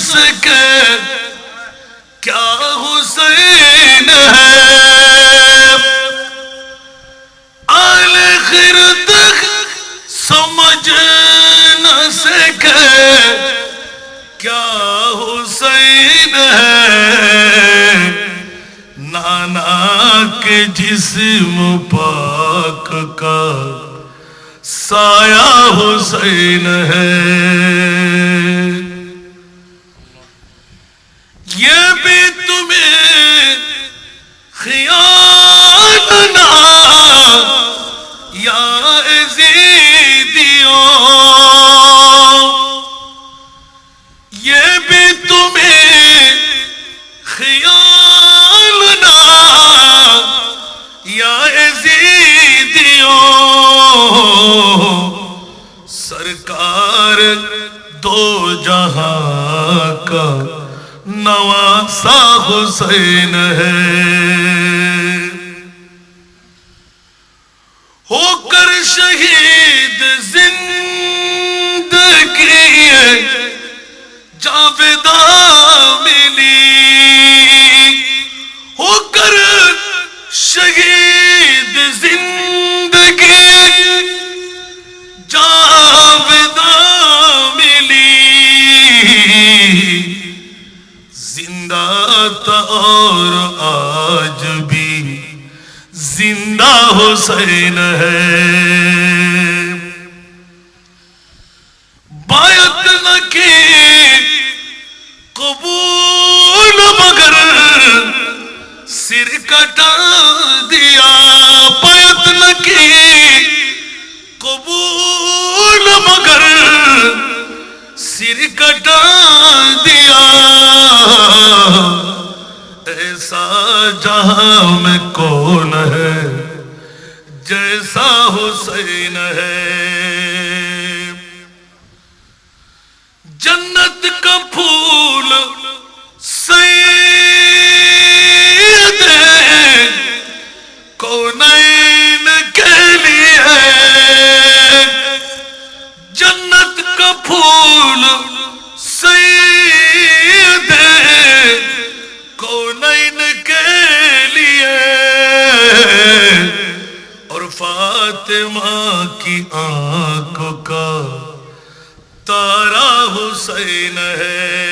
سکے کیا حسین ہے؟ آل خرد سمجھ نہ سکے کیا حسین ہے؟ نانا کے جسم پاک کا سایہ حسین ہے۔ یہ بھی تمہیں خیال نہ یا عزیدیوں سرکار دو جہاں کا نواسا حسین ہے۔ اور آج بھی زندہ حسین ہے۔ بایت نہ کی سر کٹا دیا بایت نہ کی۔ قبول مگر سر کٹا دیا۔ ایسا جہاں میں کون ہے، جیسا حسین ہے۔ جنت کا پھول کونین کے لیے جنت کا پھول سید کونین کے لیے؟ اور فاطمہ کی آنکھ کا تارا حسین ہے۔